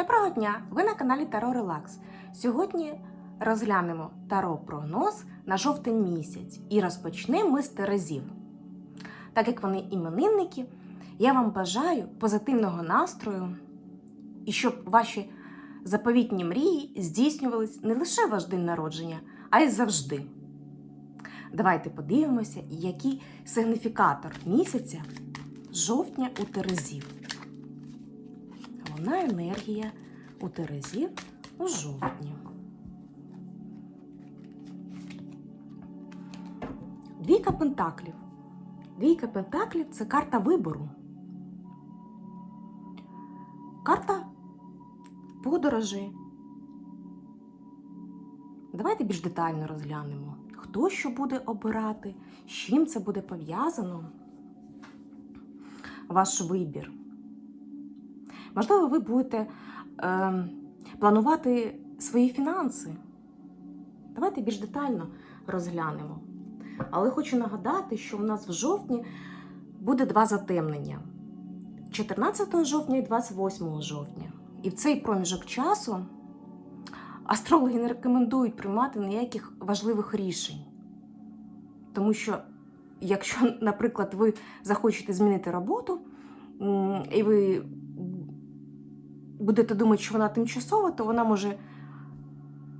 Доброго дня! Ви на каналі Таро Релакс. Сьогодні розглянемо таро прогноз на жовтень місяць і розпочнемо ми з Терезів. Так як вони іменинники, я вам бажаю позитивного настрою і щоб ваші заповітні мрії здійснювались не лише ваш день народження, а й завжди. Давайте подивимося, який сигніфікатор місяця жовтня у Терезів. Головна енергія у Терезів у жовтні. Двійка пентаклів. Двійка пентаклів це карта вибору. Карта подорожі. Давайте більш детально розглянемо, хто що буде обирати, з чим це буде пов'язано. Ваш вибір. Можливо, ви будете е, планувати свої фінанси. Давайте більш детально розглянемо. Але хочу нагадати, що у нас в жовтні буде два затемнення: 14 жовтня і 28 жовтня. І в цей проміжок часу астрологи не рекомендують приймати ніяких важливих рішень. Тому що, якщо, наприклад, ви захочете змінити роботу, і ви будете думати, що вона тимчасова, то вона може.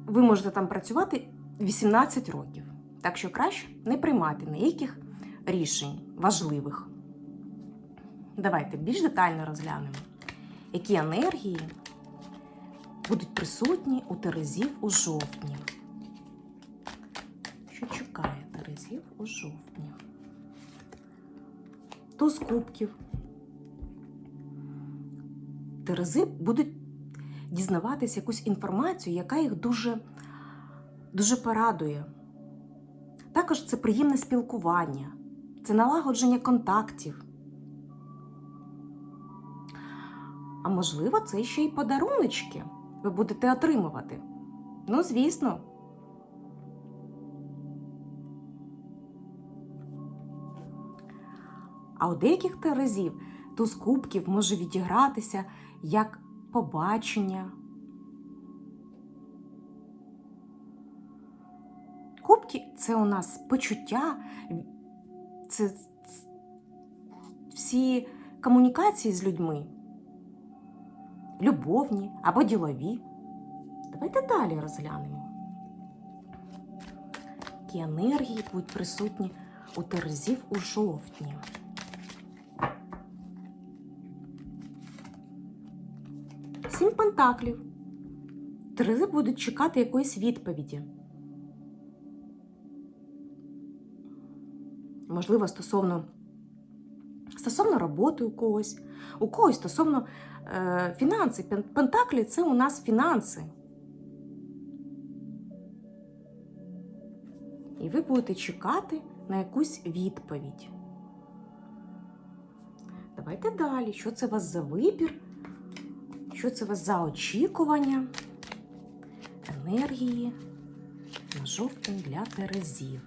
Ви можете там працювати 18 років. Так що краще не приймати ніяких рішень важливих. Давайте більш детально розглянемо, які енергії будуть присутні у Терезів у жовтні. Що чекає Терезів у жовтні? Туз кубків. Терези будуть дізнаватися якусь інформацію, яка їх дуже, дуже порадує. Також це приємне спілкування, це налагодження контактів. А можливо, це ще й подаруночки ви будете отримувати. Ну, звісно. А у деяких терезів туз кубків може відігратися як побачення. Кубки це у нас почуття, це всі комунікації з людьми, любовні або ділові. Давайте далі розглянемо. Які енергії будуть присутні у терезів у жовтні. Сім пентаклів. Терези будуть чекати якоїсь відповіді. Можливо, стосовно стосовно роботи у когось, у когось стосовно е, фінансів. Пентаклі це у нас фінанси. І ви будете чекати на якусь відповідь. Давайте далі. Що це у вас за вибір? Що це вас за очікування? Енергії на жовтень для терезів.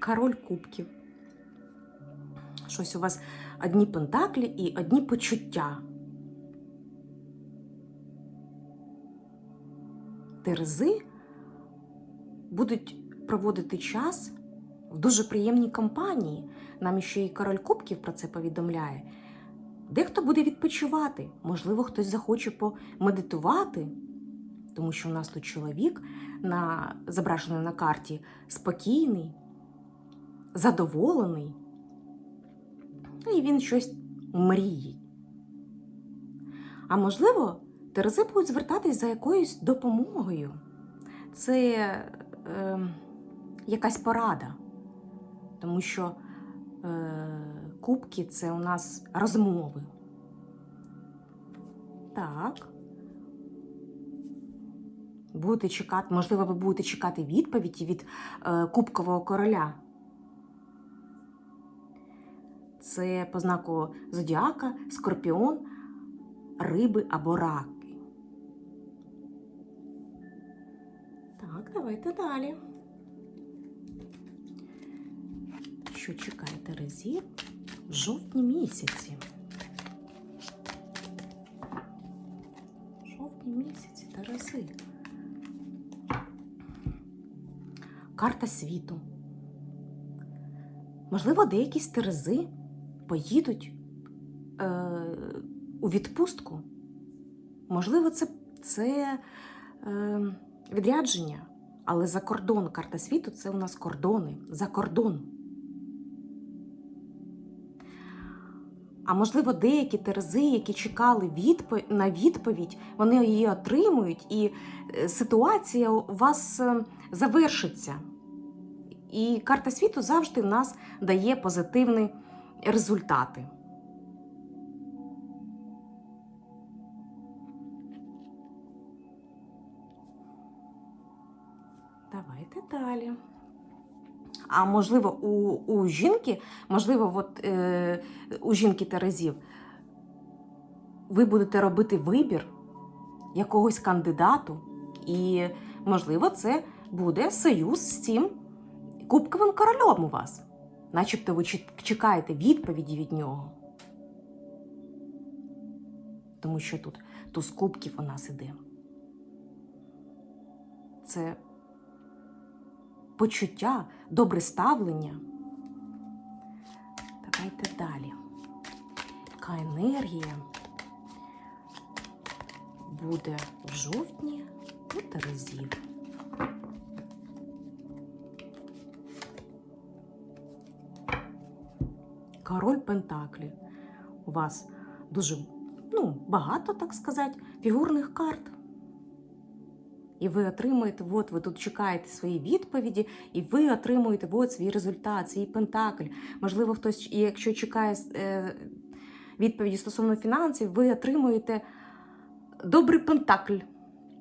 Король кубків. Щось у вас одні пентаклі і одні почуття. Терези будуть проводити час в дуже приємній компанії. Нам ще і король кубків про це повідомляє. Дехто буде відпочивати, можливо, хтось захоче помедитувати, тому що у нас тут чоловік на, зображений на карті спокійний, задоволений, і він щось мріє. А можливо, Терези будуть звертатись за якоюсь допомогою. Це е, якась порада, тому що е, кубки це у нас розмови. Так. Будете чекати, можливо, ви будете чекати відповіді від е, Кубкового короля. Це по знаку зодіака, скорпіон, риби або раки. Так, давайте далі. Що чекає Терезів в жовтні місяці. Жовтні місяці Терези. Карта світу. Можливо, деякі з Терези поїдуть е, у відпустку. Можливо, це, це е, відрядження, але за кордон. Карта світу це у нас кордони. За кордон. А можливо, деякі терези, які чекали відпо... на відповідь, вони її отримують, і е, ситуація у вас е, завершиться. І карта світу завжди в нас дає позитивні результати. Давайте далі. А можливо, у, у жінки, можливо, от, е, у жінки Терезів, ви будете робити вибір якогось кандидату, і, можливо, це буде союз з цим кубковим корольом у вас. Начебто ви чекаєте відповіді від нього. Тому що тут туз кубків у нас іде. Це почуття, добре ставлення. Давайте далі. Яка енергія буде в жовтні у Терезів? Король Пентаклі. У вас дуже ну, багато, так сказати, фігурних карт. І ви отримуєте, от ви тут чекаєте свої відповіді, і ви отримуєте от свій результат, свій пентакль. Можливо, хтось, і якщо чекає е, відповіді стосовно фінансів, ви отримуєте добрий пентакль.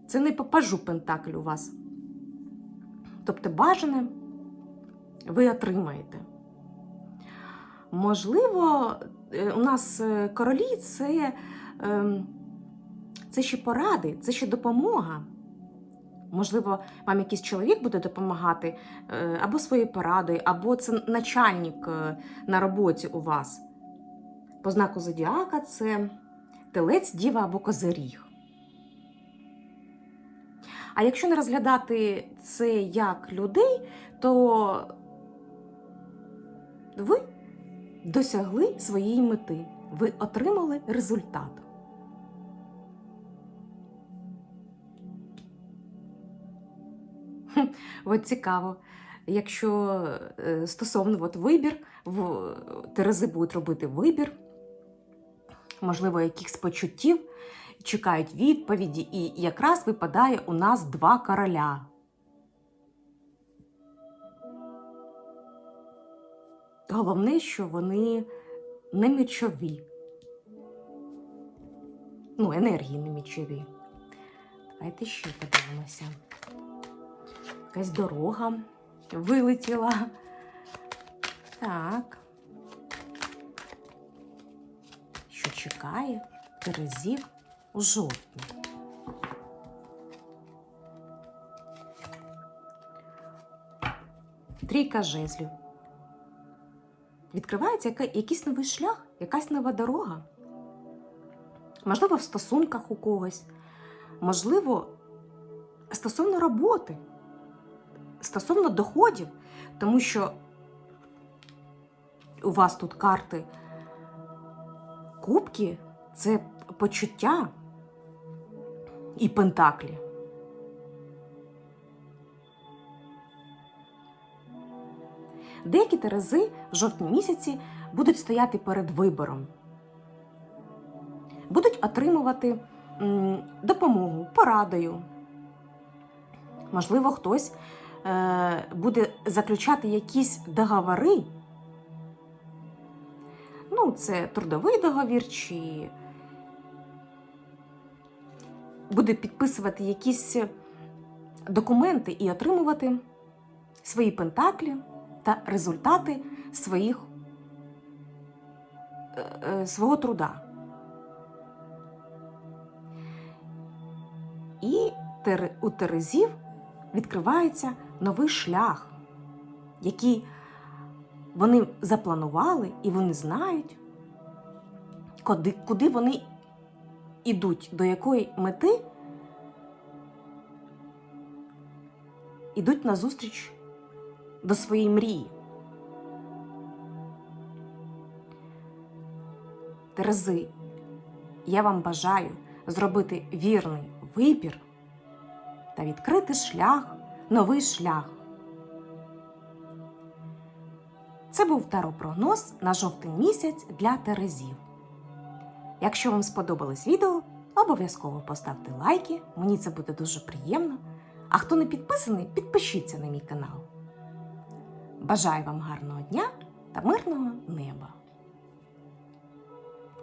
Це не попажу пентакль у вас. Тобто бажане ви отримаєте. Можливо, е, у нас е, королі це, ем, це ще поради, це ще допомога. Можливо, вам якийсь чоловік буде допомагати е, або своєю порадою, або це начальник е, на роботі у вас. По знаку зодіака це телець, діва або козиріг. А якщо не розглядати це як людей, то ви досягли своєї мети, ви отримали результат. От цікаво. Якщо е, стосовно от вибір, Терези будуть робити вибір, можливо, якихось почуттів, чекають відповіді, і якраз випадає у нас два короля. Головне, що вони не мечові. Ну, енергії не мечові. Давайте ще подивимося. Якась дорога вилетіла. Так. Що чекає Терезів у жовтні? Трійка жезлів. Відкривається якийсь новий шлях, якась нова дорога. Можливо, в стосунках у когось. Можливо, стосовно роботи, стосовно доходів, тому що у вас тут карти кубки це почуття і пентаклі. Деякі терези в жовтні місяці будуть стояти перед вибором, будуть отримувати допомогу, порадою. Можливо, хтось буде заключати якісь договори. Ну, це трудовий договір, чи буде підписувати якісь документи і отримувати свої пентаклі та результати своїх, е, е, свого труда. І у Терезів відкривається новий шлях, який Вони запланували і вони знають, куди, куди вони ідуть, до якої мети ідуть назустріч до своєї мрії. Терези, я вам бажаю зробити вірний вибір та відкрити шлях, новий шлях. Це був таропрогноз на жовтий місяць для Терезів. Якщо вам сподобалось відео, обов'язково поставте лайки, мені це буде дуже приємно. А хто не підписаний, підпишіться на мій канал. Бажаю вам гарного дня та мирного неба!